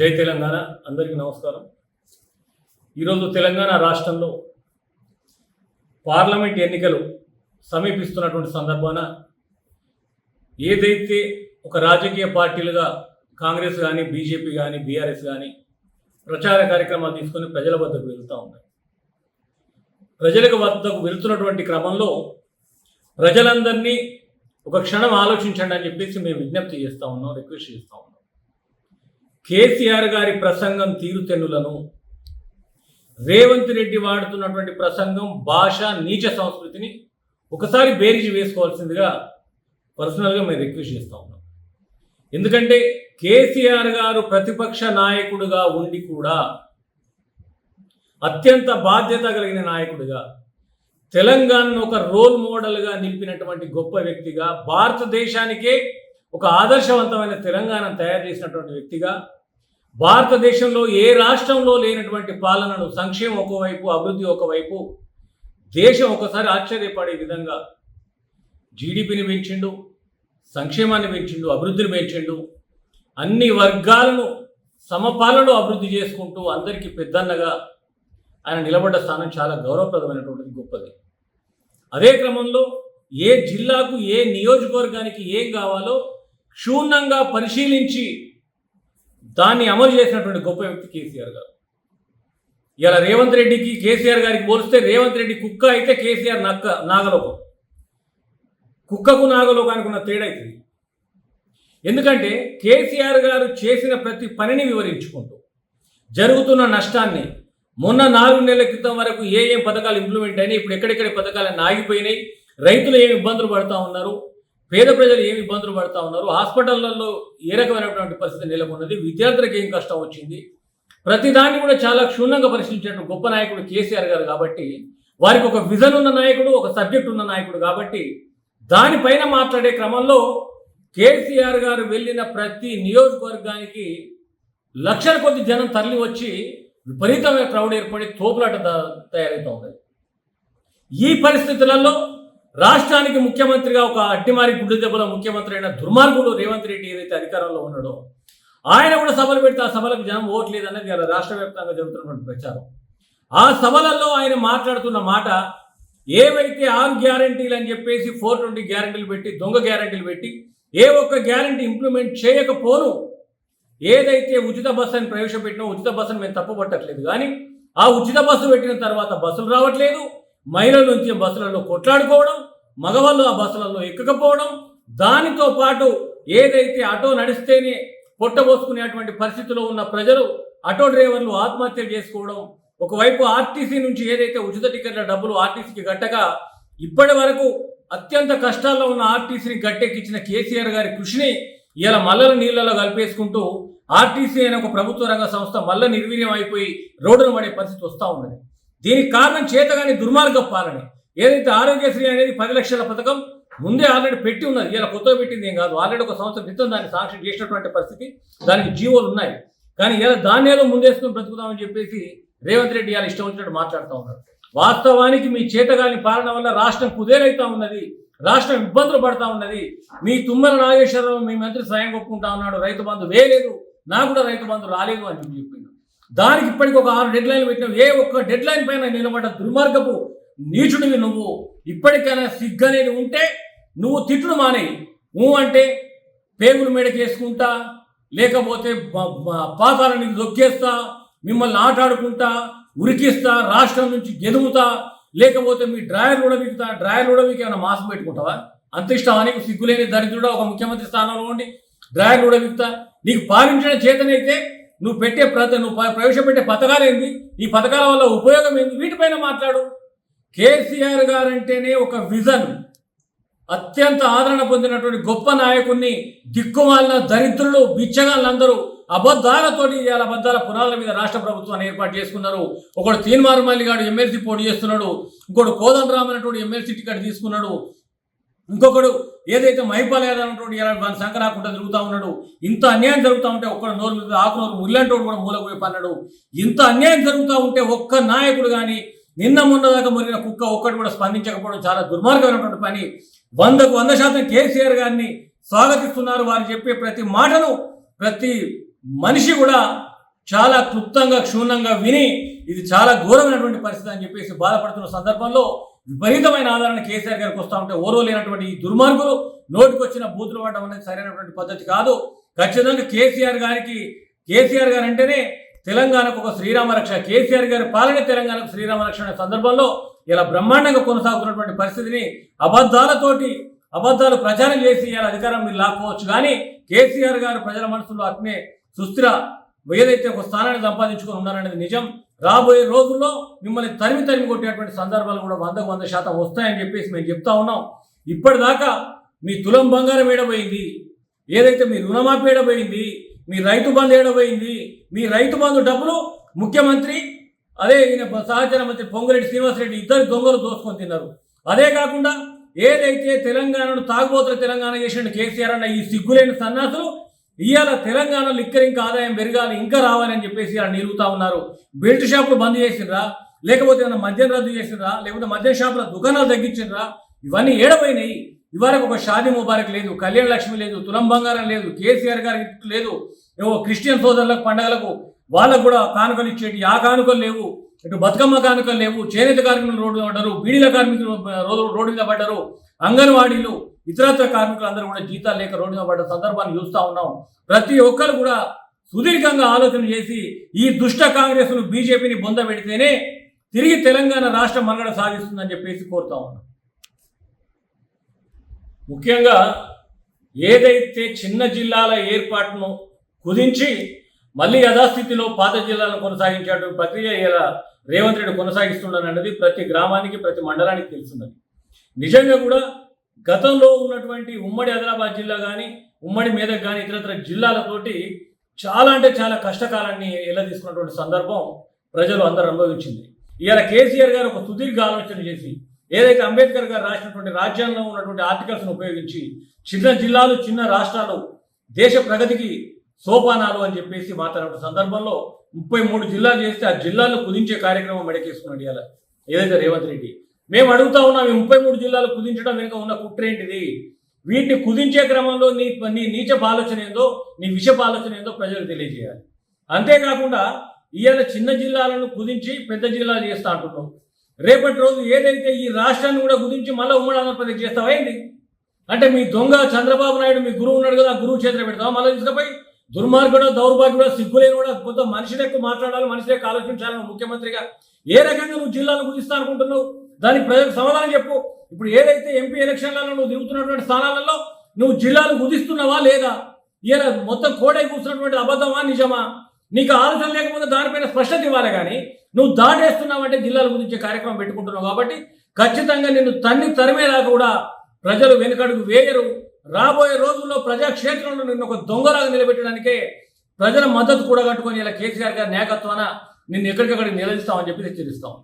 జై తెలంగాణ అందరికీ నమస్కారం. ఈరోజు తెలంగాణ రాష్ట్రంలో పార్లమెంట్ ఎన్నికలు సమీపిస్తున్నటువంటి సందర్భాన ఏదైతే ఒక రాజకీయ పార్టీలుగా కాంగ్రెస్ కానీ బీజేపీ కానీ బీఆర్ఎస్ కానీ ప్రచార కార్యక్రమాలు తీసుకొని ప్రజల వద్దకు వెళ్తూ ఉన్నాయి. ప్రజలకు వద్దకు వెళ్తున్నటువంటి క్రమంలో ప్రజలందరినీ ఒక క్షణం ఆలోచించండి అని చెప్పేసి మేము విజ్ఞప్తి చేస్తూ ఉన్నాం రిక్వెస్ట్ చేస్తూ ఉన్నాం. కేసీఆర్ గారి ప్రసంగం తీరుతెన్నులను రేవంత్ రెడ్డి వాడుతున్నటువంటి ప్రసంగం భాష నీచ సంస్కృతిని ఒకసారి బేరీజు వేసుకోవాల్సిందిగా పర్సనల్గా మేము రిక్వెస్ట్ చేస్తూ ఉన్నాం. ఎందుకంటే కేసీఆర్ గారు ప్రతిపక్ష నాయకుడుగా ఉండి కూడా అత్యంత బాధ్యత కలిగిన నాయకుడిగా తెలంగాణను ఒక రోల్ మోడల్గా నిలిపినటువంటి గొప్ప వ్యక్తిగా భారతదేశానికే ఒక ఆదర్శవంతమైన తెలంగాణను తయారు చేసినటువంటి వ్యక్తిగా భారతదేశంలో ఏ రాష్ట్రంలో లేనటువంటి పాలనను సంక్షేమం ఒకవైపు అభివృద్ధి ఒకవైపు దేశం ఒకసారి ఆశ్చర్యపడే విధంగా జీడిపిని పెంచిండు సంక్షేమాన్ని పెంచిండు అభివృద్ధిని పెంచిండు అన్ని వర్గాలను సమపాలనలో అభివృద్ధి చేసుకుంటూ అందరికీ పెద్దన్నగా ఆయన నిలబడ్డ స్థానం చాలా గౌరవప్రదమైనటువంటిది గొప్పది. అదే క్రమంలో ఏ జిల్లాకు ఏ నియోజకవర్గానికి ఏం కావాలో క్షుణ్ణంగా పరిశీలించి దాన్ని అమలు చేసినటువంటి గొప్ప వ్యక్తి కేసీఆర్ గారు. ఇలా రేవంత్ రెడ్డికి కేసీఆర్ గారికి పోలిస్తే రేవంత్ రెడ్డి కుక్క అయితే కేసీఆర్ నక్క నాగలోకం. కుక్కకు నాగలోకానికి ఉన్న తేడా అవుతుంది ఎందుకంటే కేసీఆర్ గారు చేసిన ప్రతి పనిని వివరించుకుంటూ జరుగుతున్న నష్టాన్ని మొన్న నాలుగు నెలల క్రితం వరకు ఏ ఏం పథకాలు ఇంప్లిమెంట్ అయినాయి ఇప్పుడు ఎక్కడెక్కడ పథకాలు ఆగిపోయినాయి రైతులు ఏమి ఇబ్బందులు పడుతూ ఉన్నారు పేద ప్రజలు ఏమి ఇబ్బందులు పడుతూ ఉన్నారు? హాస్పిటళ్ళలో ఏ రకమైనటువంటి పరిస్థితి నెలకొన్నది? విద్యార్థులకు ఏం కష్టం వచ్చింది? ప్రతిదాన్ని కూడా చాలా క్షుణ్ణంగా పరిశీలించిన గొప్ప నాయకుడు కేసీఆర్ గారు కాబట్టి వారికి ఒక విజన్ ఉన్న నాయకుడు ఒక సబ్జెక్ట్ ఉన్న నాయకుడు కాబట్టి దానిపైన మాట్లాడే క్రమంలో కేసీఆర్ గారు వెళ్ళిన ప్రతి నియోజకవర్గానికి లక్షల కొద్ది జనం తరలి వచ్చి విపరీతమైన క్రౌడ్ ఏర్పడి తోపులాట తయారవుతూ ఉన్నది ఈ పరిస్థితులలో రాష్ట్రానికి ముఖ్యమంత్రిగా ఒక అట్టిమారి గుడ్డు దెబ్బల ముఖ్యమంత్రి అయిన దుర్మార్గుడు రేవంత్ రెడ్డి ఏదైతే అధికారంలో ఉన్నాడో ఆయన కూడా సభలు పెడితే ఆ సభలకు జనం ఓట్లేదు అనేది రాష్ట్ర వ్యాప్తంగా జరుగుతున్నటువంటి ప్రచారం. ఆ సభలలో ఆయన మాట్లాడుతున్న మాట ఏవైతే ఆరు గ్యారంటీలు అని చెప్పేసి ఫోర్ ట్వంటీ గ్యారంటీలు పెట్టి దొంగ గ్యారంటీలు పెట్టి ఏ ఒక్క గ్యారంటీ ఇంప్లిమెంట్ చేయకపోను ఏదైతే ఉచిత బస్సు అని ప్రవేశపెట్టినా ఉచిత బస్సును మేము తప్పుపట్టట్లేదు. కానీ ఆ ఉచిత బస్సు పెట్టిన తర్వాత బస్సులు రావట్లేదు. మహిళల నుంచి బస్సులలో కొట్లాడుకోవడం మగవాళ్ళు ఆ బస్సులలో ఎక్కకపోవడం దానితో పాటు ఏదైతే ఆటో నడిస్తేనే పొట్టబోసుకునేటువంటి పరిస్థితిలో ఉన్న ప్రజలు ఆటో డ్రైవర్లు ఆత్మహత్యలు చేసుకోవడం ఒకవైపు ఆర్టీసీ నుంచి ఏదైతే ఉచిత టికెట్ల డబ్బులు ఆర్టీసీకి గట్టగా ఇప్పటి వరకు అత్యంత కష్టాల్లో ఉన్న ఆర్టీసీని గట్టెక్కించిన కేసీఆర్ గారి కృషిని ఇలా మల్లల నీళ్ళలో కలిపేసుకుంటూ ఆర్టీసీ అనే ఒక ప్రభుత్వ రంగ సంస్థ మల్ల నిర్వీర్యం అయిపోయి రోడ్డును పడే పరిస్థితి వస్తూ ఉన్నది. దీనికి కారణం చేతగాని దుర్మార్గ పాలనే. ఏదైతే ఆరోగ్యశ్రీ అనేది పది లక్షల పథకం ముందే ఆల్రెడీ పెట్టి ఉన్నది. ఇలా కొత్తగా పెట్టింది ఏం కాదు. ఆల్రెడీ ఒక సంవత్సరం క్రితం దాన్ని సాంక్షన్ చేసినటువంటి పరిస్థితి దానికి జీవోలు ఉన్నాయి. కానీ ఇలా ధాన్యాలు ముందేసుకుని బ్రతుకుదామని చెప్పేసి రేవంత్ రెడ్డి ఇలా ఇష్టం వచ్చినట్టు మాట్లాడుతూ ఉన్నారు. వాస్తవానికి మీ చేతగాని పాలన వల్ల రాష్ట్రం కుదేలైతా ఉన్నది రాష్ట్రం ఇబ్బందులు పడతా ఉన్నది. మీ తుమ్మల నాగేశ్వరరావు మీ మంత్రి స్వయం ఒప్పుకుంటా ఉన్నాడు. రైతు బంధు వేయలేదు. నాకు కూడా రైతు బంధు రాలేదు అని చెప్పి దానికి ఇప్పటికి ఒక ఆరు డెడ్ లైన్ పెట్టినావు. ఏ ఒక్క డెడ్ లైన్ పైన నిలబడ్డ దుర్మార్గపు నీచుడివి నువ్వు. ఇప్పటికైనా సిగ్గనేది ఉంటే నువ్వు తిట్టుడు మానేయి నువ్వు అంటే పేగులు మేడకేసుకుంటా లేకపోతే పాతాలని దొక్కేస్తా మిమ్మల్ని ఆటాడుకుంటా ఉరికిస్తా రాష్ట్రం నుంచి గెదుముతా లేకపోతే మీ డ్రాయర్ కూడా ఉడబికుతా డ్రాయర్ ఉడబికి ఏమైనా మాస్క్ పెట్టుకుంటావా? అంత ఇష్టమా నీకు? సిగ్గులేని దరిద్రుడా ఒక ముఖ్యమంత్రి స్థానంలో ఉండి డ్రాయర్ కూడా ఉడబికుతా నీకు పాలించిన చేతనైతే నువ్వు పెట్టే ప్రత నువ్వు ప్రవేశపెట్టే పథకాలు ఏంది? ఈ పథకాల వల్ల ఉపయోగం ఏంది? వీటిపైన మాట్లాడు. కేసీఆర్ గారంటేనే ఒక విజన్. అత్యంత ఆదరణ పొందినటువంటి గొప్ప నాయకుడిని దిక్కుమాలిన దరిద్రులు బిచ్చగాళ్ళందరూ అబద్ధాలతోటి ఇవాళ అబద్ధాల పునాదుల మీద రాష్ట్ర ప్రభుత్వాన్ని ఏర్పాటు చేసుకున్నారు. ఒకడు తీన్మారు మల్లిగాడు ఎమ్మెల్సీ పోటీ చేస్తున్నాడు. ఇంకోడు కోదండరామ్ అనేటువంటి ఎమ్మెల్సీ టికెట్ తీసుకున్నాడు. ఇంకొకడు ఏదైతే మైపాల్ యాదవ్ అనేటువంటి ఇలా మన రాకుండా ఉన్నాడు ఇంత అన్యాయం జరుగుతూ ఉంటే ఒక్కడు నోరు మీద ఆకునోరు ముల్లంటోడు కూడా మూలకు పోయి పన్నాడు ఇంత అన్యాయం జరుగుతూ ఉంటే ఒక్క నాయకుడు కానీ నిన్న మొన్న దాకా మురిగిన కుక్క ఒక్కటి కూడా స్పందించకపోవడం చాలా దుర్మార్గమైనటువంటి పని. వందకు వంద శాతం కేసీఆర్ గారిని స్వాగతిస్తున్నారు వారు చెప్పే ప్రతి మాటను ప్రతి మనిషి కూడా చాలా క్లుప్తంగా క్షుణ్ణంగా విని ఇది చాలా ఘోరమైనటువంటి పరిస్థితి అని చెప్పేసి బాధపడుతున్న సందర్భంలో విపరీతమైన ఆదరణ కేసీఆర్ గారికి వస్తూ ఉంటే ఓరో లేనటువంటి ఈ దుర్మార్గులు నోటికి వచ్చిన బూతులు పడడం అనేది సరైనటువంటి పద్ధతి కాదు. ఖచ్చితంగా కేసీఆర్ గారికి కేసీఆర్ గారు అంటేనే తెలంగాణకు ఒక శ్రీరామ రక్ష. కేసీఆర్ గారి పాలన తెలంగాణకు శ్రీరామ రక్ష అనే సందర్భంలో ఇలా బ్రహ్మాండంగా కొనసాగుతున్నటువంటి పరిస్థితిని అబద్ధాలతోటి అబద్ధాలు ప్రచారం చేసి ఇలా అధికారం మీరు లాక్కోవచ్చు. కానీ కేసీఆర్ గారు ప్రజల మనసులో అట్నే సుస్థిర ఏదైతే ఒక స్థానాన్ని సంపాదించుకొని ఉన్నారనేది నిజం రాబోయే రోజుల్లో మిమ్మల్ని తరిమి తరిమి కొట్టేటువంటి సందర్భాలు కూడా వందకు వంద శాతం వస్తాయని చెప్పేసి మేము చెప్తా ఉన్నాం. ఇప్పటిదాకా మీ తులం బంగారం ఏడబోయింది ఏదైతే మీ రుణమాఫీ ఏడబోయింది మీ రైతు బంధు ఏడబోయింది మీ రైతు బంధు డబ్బులు ముఖ్యమంత్రి అదే ఈయన సహచర మంత్రి పొంగురెడ్డి శ్రీనివాసరెడ్డి ఇద్దరు దొంగలు దోసుకొని తిన్నారు. అదే కాకుండా ఏదైతే తెలంగాణను తాగుబోతుల తెలంగాణ చేసిన కేసీఆర్ అన్న ఈ సిగ్గులేని సన్నాసులు ఇవాళ తెలంగాణ లిక్కర్ ఇంకా ఆదాయం పెరగాలి ఇంకా రావాలని చెప్పేసి వాళ్ళు నిలుగుతా ఉన్నారు. బెల్ట్ షాపులు బంద్ చేసిండ్రా లేకపోతే ఏమైనా మద్యం రద్దు చేసిండ్రా లేకపోతే మద్యం షాపుల దుకాణాలు తగ్గించిండ్రా ఇవన్నీ ఏడపోయినాయి ఇవాళ ఒక షాదీ ముబారక్ లేదు కళ్యాణ లక్ష్మి లేదు తులం బంగారం లేదు కేసీఆర్ గారికి లేదు ఏవో క్రిస్టియన్ సోదరులకు పండగలకు వాళ్ళకు కూడా కానుకలు ఇచ్చేటి ఆ కానుకలు లేవు ఇటు బతుకమ్మ కానుకలు లేవు చేనేత కార్మికులు రోడ్డు పడ్డారు బీడీల కార్మికులు రోడ్డు మీద పడ్డారు అంగన్వాడీలు ఇతరత్ర కార్మికులందరూ కూడా జీతాలు లేక రోడ్డు పడ్డ సందర్భాన్ని చూస్తూ ఉన్నాం. ప్రతి ఒక్కరు కూడా సుదీర్ఘంగా ఆలోచన చేసి ఈ దుష్ట కాంగ్రెస్ను బీజేపీని బొంద పెడితేనే తిరిగి తెలంగాణ రాష్ట్రం మనుగడ సాగిస్తుందని చెప్పేసి కోరుతా ఉన్నాం. ముఖ్యంగా ఏదైతే చిన్న జిల్లాల ఏర్పాటును కుదించి మళ్ళీ యథాస్థితిలో పాత జిల్లాలను కొనసాగించాడు ప్రక్రియ ఇలా రేవంత్ రెడ్డి కొనసాగిస్తున్నాడన్నది ప్రతి గ్రామానికి ప్రతి మండలానికి తెలుస్తున్నది. నిజంగా కూడా గతంలో ఉన్నటువంటి ఉమ్మడి ఆదిలాబాద్ జిల్లా కానీ ఉమ్మడి మేదక్ కానీ ఇతరత్ర జిల్లాలతోటి చాలా అంటే చాలా కష్టకాలాన్ని ఎలా తీసుకున్నటువంటి సందర్భం ప్రజలు అందరూ అనుభవించింది. ఇవాళ కేసీఆర్ గారు ఒక సుదీర్ఘ ఆలోచన చేసి ఏదైతే అంబేద్కర్ గారు రాసినటువంటి రాజ్యాంగంలో ఉన్నటువంటి ఆర్టికల్స్ను ఉపయోగించి చిన్న జిల్లాలు చిన్న రాష్ట్రాలు దేశ ప్రగతికి సోపానాలు అని చెప్పేసి మాట్లాడిన సందర్భంలో ముప్పై మూడు జిల్లాలు చేస్తే ఆ జిల్లాలు కుదించే కార్యక్రమం మెడకేసుకున్నాడు ఇవాళ ఏదైతే రేవంత్ రెడ్డి మేము అడుగుతా ఉన్నాం ఈ ముప్పై మూడు జిల్లాలు కుదించడం వెనుక ఉన్న కుట్ర ఏంటిది? వీటిని కుదించే క్రమంలో నీ నీ నీచపు ఆలోచన ఏందో నీ విషపు ఆలోచన ఏందో ప్రజలకు తెలియజేయాలి. అంతేకాకుండా ఇవాళ చిన్న జిల్లాలను కుదించి పెద్ద జిల్లాలు చేస్తా అంటున్నాం. రేపటి రోజు ఏదైతే ఈ రాష్ట్రాన్ని కూడా కుదించి మళ్ళీ ఉమ్మడి ఆంధ్రప్రదేశ్ చేస్తావైంది అంటే మీ దొంగ చంద్రబాబు నాయుడు మీ గురువు ఉన్నాడు కదా గురువు చేతిలో పెడతావా? మళ్ళీ తీసుకుపోయి దుర్మార్గుడు దౌర్భాగ్యుడు సిగ్గులేని కూడా కొంత మనిషి లెక్క మాట్లాడాలి మనిషి లెక్క ఆలోచించాలని ముఖ్యమంత్రిగా ఏ రకంగా నువ్వు జిల్లాను కుదిస్తా అనుకుంటున్నావు? దానికి ప్రజలకు సమాధానం చెప్పు. ఇప్పుడు ఏదైతే ఎంపీ ఎలక్షన్లలో నువ్వు తిరుగుతున్నటువంటి స్థానాలలో నువ్వు జిల్లాలు కుదిస్తున్నావా లేదా? ఇలా మొత్తం కోడై కూర్చున్నటువంటి అబద్ధమా నిజమా? నీకు ఆలోచన లేకపోతే దానిపైన స్పష్టత ఇవ్వాలి కానీ నువ్వు దాటేస్తున్నావంటే జిల్లాల గురించి కార్యక్రమం పెట్టుకుంటున్నావు కాబట్టి ఖచ్చితంగా నిన్ను తన్ని తరిమేలా కూడా ప్రజలు వెనుకడుగు వేయరు. రాబోయే రోజుల్లో ప్రజాక్షేత్రంలో నిన్ను ఒక దొంగలాగా నిలబెట్టడానికే ప్రజల మద్దతు కూడా కట్టుకొని ఇలా కేసీఆర్ గారి నాయకత్వాన నిన్ను ఎక్కడికక్కడికి నిలదీస్తామని చెప్పి హెచ్చరిస్తాం.